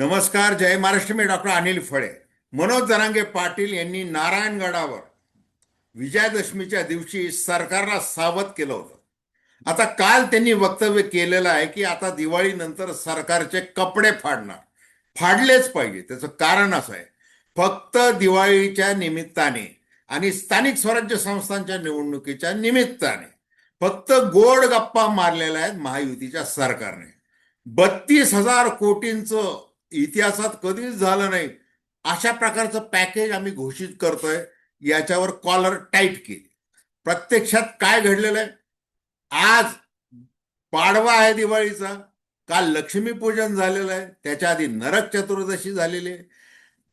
नमस्कार जय महाराष्ट्र. मी डॉक्टर अनिल फळे. मनोज जरांगे पाटील यांनी नारायणगडावर विजयादशमीच्या दिवशी सरकारला सावध केलं होतं. आता काल त्यांनी वक्तव्य केलेलं आहे की आता दिवाळीनंतर सरकारचे कपडे फाडणार. फाडलेच पाहिजे. त्याचं कारण असं आहे. फक्त दिवाळीच्या निमित्ताने आणि स्थानिक स्वराज्य संस्थांच्या निवडणुकीच्या निमित्ताने फक्त गोड गप्पा मारलेल्या आहेत महायुतीच्या सरकारने. बत्तीस हजार कोटींचं इतिहासात कधीच झालं नाही. अशा प्रकारचं पॅकेज आम्ही घोषित करतोय याच्यावर कॉलर टाईट केली. प्रत्यक्षात काय घडलेलं आहे आज पाडवा आहे दिवाळीचा काल लक्ष्मीपूजन झालेलं आहे त्याच्या आधी नरक चतुर्दशी झालेली आहे.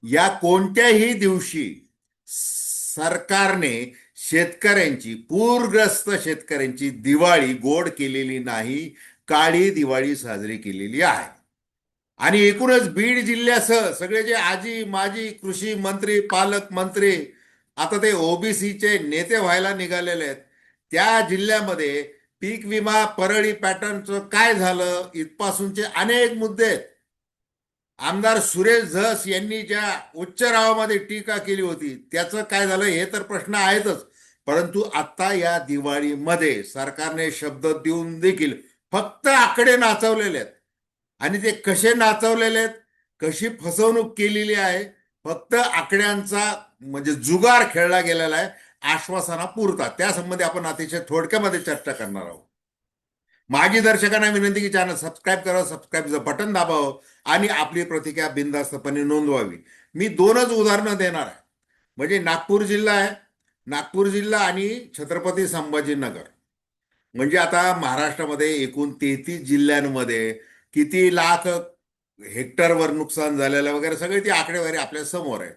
या कोणत्याही दिवशी सरकारने शेतकऱ्यांची पूरग्रस्त शेतकऱ्यांची दिवाळी गोड केलेली नाही काळी दिवाळी साजरी केलेली आहे. आणि एकूणच बीड जिल्ह्यासह सगळे जे आजी माजी कृषी मंत्री पालक मंत्री आता ते ओबीसीचे नेते व्हायला निघालेले आहेत. त्या जिल्ह्यामध्ये पीक विमा परळी पॅटर्नचं काय झालं? इथपासूनचे अनेक मुद्दे आहेत. आमदार सुरेश झस यांनी ज्या उच्च रावामध्ये टीका केली होती त्याचं काय झालं हे तर प्रश्न आहेतच. परंतु आता या दिवाळीमध्ये सरकारने शब्द देऊन देखील फक्त आकडे नाचवलेले आहेत. आणि ते कसे नाचवलेले आहेत कशी फसवणूक केलेली आहे फक्त आकड्यांचा म्हणजे जुगार खेळला गेलेला आहे आश्वासना पुरता त्यासंबंधी आपण अतिशय थोडक्यामध्ये चर्चा करणार आहोत. माजी दर्शकांना विनंती की चॅनल सबस्क्राईब करा सबस्क्राईबचं बटन दाबावं आणि आपली प्रतिक्रिया बिनधास्तपणे नोंदवावी. मी दोनच उदाहरणं देणार आहे. म्हणजे नागपूर जिल्हा आहे. नागपूर जिल्हा आणि छत्रपती संभाजीनगर. म्हणजे आता महाराष्ट्रामध्ये एकूण तेहतीस जिल्ह्यांमध्ये किती लाख हेक्टरवर नुकसान झालेलं वगैरे सगळी ती आकडेवारी आपल्यासमोर आहे.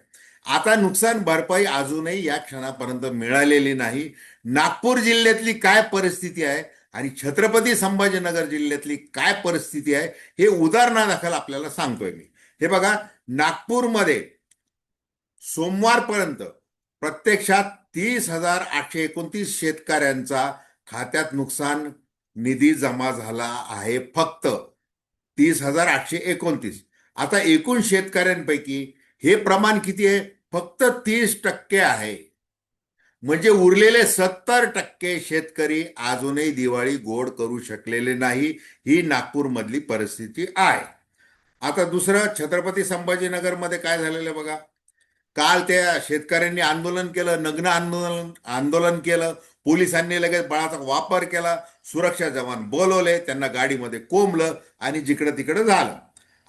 आता नुकसान भरपाई अजूनही या क्षणापर्यंत मिळालेली नाही. नागपूर जिल्ह्यातली काय परिस्थिती आहे आणि छत्रपती संभाजीनगर जिल्ह्यातली काय परिस्थिती आहे हे उदाहरणादाखल आपल्याला सांगतोय मी. हे बघा नागपूरमध्ये सोमवारपर्यंत प्रत्यक्षात तीस हजार आठशे एकोणतीस शेतकऱ्यांचा खात्यात नुकसान निधी जमा झाला आहे फक्त. तीस हजार आठशे एकोणतीस. आता एकूण शेतकऱ्यांपैकी हे प्रमाण किती आहे? फक्त तीस टक्के आहे. म्हणजे उरलेले सत्तर टक्के शेतकरी अजूनही दिवाळी गोड करू शकलेले नाही. ही नागपूरमधली परिस्थिती आहे. आता दुसरं छत्रपती संभाजीनगरमध्ये काय झालेलं बघा? काल त्या शेतकऱ्यांनी आंदोलन केलं नग्न आंदोलन आंदोलन केलं. पोलिसांनी लगेच बळाचा वापर केला सुरक्षा जवान बोलवले त्यांना गाडीमध्ये कोंबलं आणि जिकडं तिकडं झालं.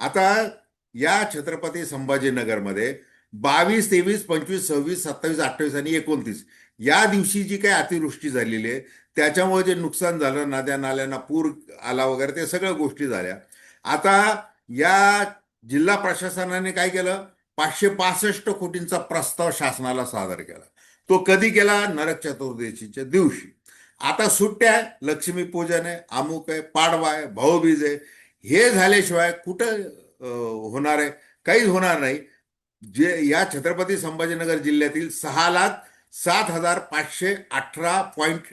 आता या छत्रपती संभाजीनगरमध्ये बावीस तेवीस पंचवीस सव्वीस सत्तावीस अठ्ठावीस आणि एकोणतीस या दिवशी जी काही अतिवृष्टी झालेली आहे त्याच्यामुळे जे नुकसान झालं नद्या नाल्यांना पूर आला वगैरे ते सगळ्या गोष्टी झाल्या. आता या जिल्हा प्रशासनाने काय केलं? पाचशे पासष्ट कोटींचा प्रस्ताव शासनाला सादर केला. तो कधी केला? नरक चतुर्दशीच्या दिवशी. आता सुट्ट्या आहे लक्ष्मीपूजन आहे अमुक आहे पाडवा आहे भाऊबीज आहे. हे झाल्याशिवाय कुठं होणार आहे? काहीच होणार नाही. जे या छत्रपती संभाजीनगर जिल्ह्यातील सहा लाख सात हजार पाचशे अठरा पॉईंट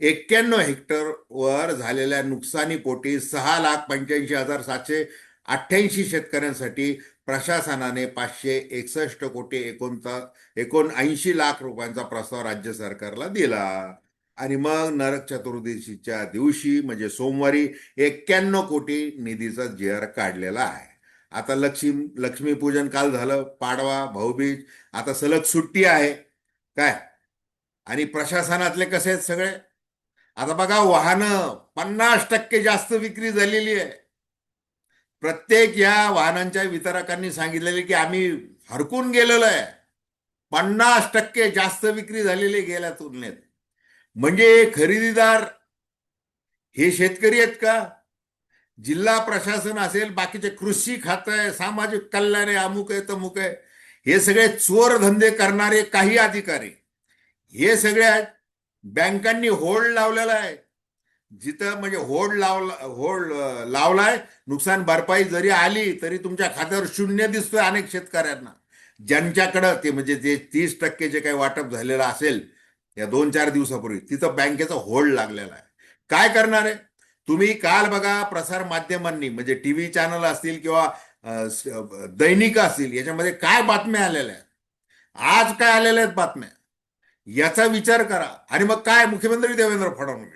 एक्क्याण्णव हेक्टरवर झालेल्या नुकसानीपोटी सहा लाख पंच्याऐंशी हजार सातशे अठ्ठ्याऐंशी शेतकऱ्यांसाठी प्रशासनाने पाचशे एकसष्ट कोटी एकोणता एकोणऐंशी लाख रुपयांचा प्रस्ताव राज्य सरकारला दिला. आणि मग नरक चतुर्दशीच्या दिवशी म्हणजे सोमवारी एक्क्याण्णव कोटी निधीचा जी आर काढलेला आहे. आता लक्ष्मी लक्ष्मीपूजन काल झालं पाडवा भाऊबीज आता सलग सुट्टी आहे. काय? आणि प्रशासनातले कसे आहेत सगळे? आता बघा वाहनं पन्नास टक्के जास्त विक्री झालेली आहे. प्रत्येक या वाहनांच्या वितरकांनी सांगितलेले की आम्ही हरकून गेलेलो आहे. पन्नास टक्के जास्त विक्री झालेली गेल्या तुलनेत. म्हणजे खरेदीदार हे शेतकरी आहेत का? जिल्हा प्रशासन असेल बाकीचे कृषी खातं आहे सामाजिक कल्याण आहे अमुक आहे तमुक आहे. हे सगळे चोर धंदे करणारे काही अधिकारी. हे सगळे आहेत. बँकांनी होल्ड लावलेला आहे. जिथं म्हणजे होड लावला होड लावलाय नुकसान भरपाई जरी आली तरी तुमच्या खात्यावर शून्य दिसतोय अनेक शेतकऱ्यांना. ज्यांच्याकडं ते म्हणजे जे तीस टक्के जे काही वाटप झालेलं असेल या दोन चार दिवसापूर्वी तिथं बँकेचा होल्ड लागलेला आहे. काय करणार आहे? तुम्ही काल बघा प्रसार माध्यमांनी म्हणजे टी व्ही चॅनल असतील किंवा दैनिक असतील याच्यामध्ये काय बातम्या आलेल्या आहेत? आज काय आलेल्या आहेत बातम्या? याचा विचार करा. आणि मग काय? मुख्यमंत्री देवेंद्र फडणवीस.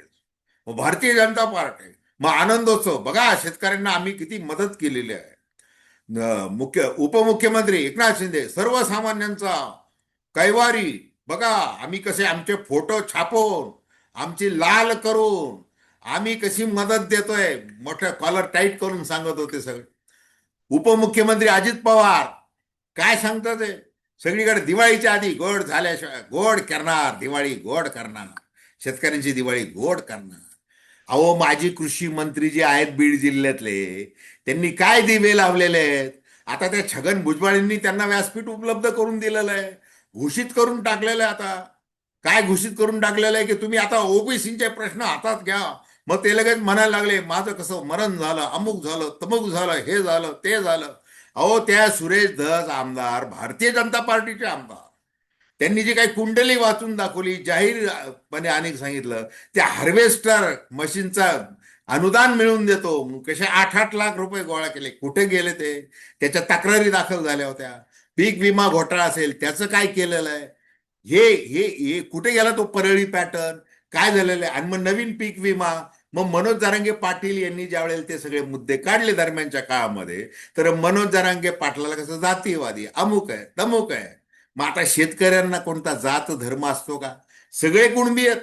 मग भारतीय जनता पार्टी मग आनंदोत्सव. बघा शेतकऱ्यांना आम्ही किती मदत केलेली आहे. मुख्य उपमुख्यमंत्री एकनाथ शिंदे सर्वसामान्यांचा कैवारी. बघा आम्ही कसे आमचे फोटो छापून आमची लाल करून आम्ही कशी मदत देतोय. मोठ्या कॉलर टाईट करून सांगत होते सगळे. उपमुख्यमंत्री अजित पवार काय सांगतात ते? सगळीकडे दिवाळीच्या आधी गोड झाल्याशिवाय गोड करणार. दिवाळी गोड करणार. शेतकऱ्यांची दिवाळी गोड करणार. अहो माजी कृषी मंत्री जे आहेत बीड जिल्ह्यातले त्यांनी काय दिवे लावलेले आहेत? आता त्या छगन भुजबळांनी त्यांना व्यासपीठ उपलब्ध करून दिलेलं आहे. घोषित करून टाकलेलं आहे आता. काय घोषित करून टाकलेलं आहे की तुम्ही आता ओबीसीचे प्रश्न हातात घ्या. मग ते लगेच म्हणायला लागले माझं कसं मरण झालं अमुक झालं तमुक झालं हे झालं ते झालं. अहो त्या सुरेश धस आमदार भारतीय जनता पार्टीचे आमदार. त्यांनी जी काही कुंडली वाचून दाखवली जाहीरपणे अनेक सांगितलं त्या हार्वेस्टर मशीनचा अनुदान मिळवून देतो. कसे आठ आठ लाख रुपये गोळा केले. कुठे गेले ते? त्याच्या तक्रारी दाखल झाल्या होत्या. पीक विमा घोटाळा असेल त्याचं काय केलेलं आहे? हे हे हे कुठे गेला तो परळी पॅटर्न? काय झालेलं आहे? आणि मग नवीन पीक विमा मग मनोज जारांगे पाटील यांनी ज्यावेळेला ते सगळे मुद्दे काढले दरम्यानच्या काळामध्ये तर मनोज जारांगे पाटलाला कसं जातीवादी अमुक आहे तमुक आहे. मग आता शेतकऱ्यांना कोणता जात धर्म असतो का? सगळे कुणबी आहेत.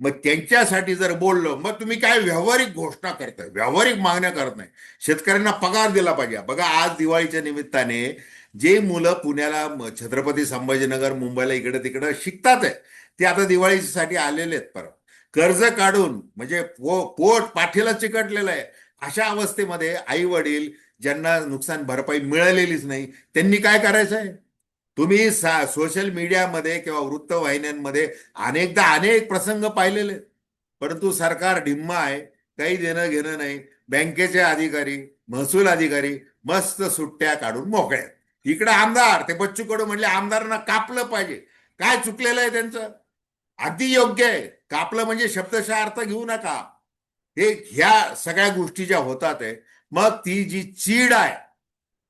मग त्यांच्यासाठी जर बोललो मग तुम्ही काय व्यावहारिक घोषणा करताय? व्यावहारिक मागण्या करत नाही. शेतकऱ्यांना पगार दिला पाहिजे. बघा आज दिवाळीच्या निमित्ताने जे मुलं पुण्याला छत्रपती संभाजीनगर मुंबईला इकडे तिकडे शिकतात आहे ते आता दिवाळीसाठी आलेले आहेत परत. कर्ज काढून म्हणजे पो पोट पाठीला चिकटलेलं आहे. अशा अवस्थेमध्ये आई वडील ज्यांना नुकसान भरपाई मिळालेलीच नाही त्यांनी काय करायचं आहे तुम्ही सा सोशल मीडियामध्ये किंवा वृत्तवाहिन्यांमध्ये अनेकदा अनेक प्रसंग पाहिलेले परंतु सरकार ढिम्म आहे काही देणं घेणं नाही. बँकेचे अधिकारी महसूल अधिकारी मस्त सुट्ट्या काढून मोकळ्या इकडे आमदार ते बच्चू कडू म्हणले आमदारांना कापलं पाहिजे. काय चुकलेलं आहे त्यांचं? अगदी योग्य आहे. कापलं म्हणजे शब्दशः अर्थ घेऊ नका. हे ह्या सगळ्या गोष्टी ज्या होतात आहे मग ती जी चीड आहे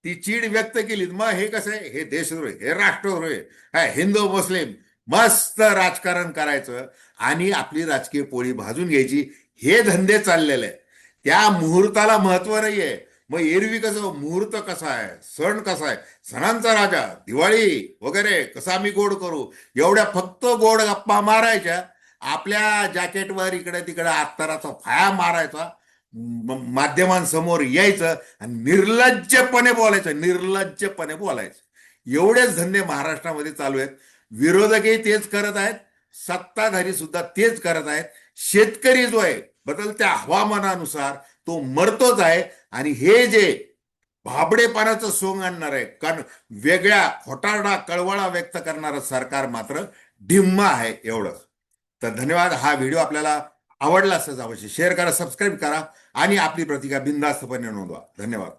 ती चीड व्यक्त केली मग हे कसं आहे? हे देशद्रोही हे राष्ट्रद्रोही हा हिंदू मुस्लिम मस्त राजकारण करायचं आणि आपली राजकीय पोळी भाजून घ्यायची. हे धंदे चाललेले त्या मुहूर्ताला महत्त्व नाहीये. मग एरवी कसं मुहूर्त कसा आहे? सण कसा आहे? सणांचा राजा दिवाळी वगैरे कसा आम्ही गोड करू? एवढ्या फक्त गोड गप्पा मारायच्या. आपल्या जॅकेटवर इकडे तिकडे अत्तराचा फाया मारायचा. माध्यमांसमोर यायचं आणि निर्लज्जपणे बोलायचं निर्लज्जपणे बोलायचं. एवढेच धंदे महाराष्ट्रामध्ये चालू आहेत. विरोधकही तेच करत आहेत. सत्ताधारी सुद्धा तेच करत आहेत. शेतकरी जो आहे बदलत्या हवामानानुसार तो मरतोच आहे. आणि हे जे भाबडेपणाचं सोंग आणणार आहे कारण वेगळ्या खोटारडा कळवळा व्यक्त करणारं सरकार मात्र ढिम्म आहे एवढं. तर धन्यवाद. हा व्हिडिओ आपल्याला आवडला असल्याच अवश्य शेअर करा सबस्क्राईब करा आणि आपली प्रतिका बिंदास्तपणे नोंदवा. धन्यवाद.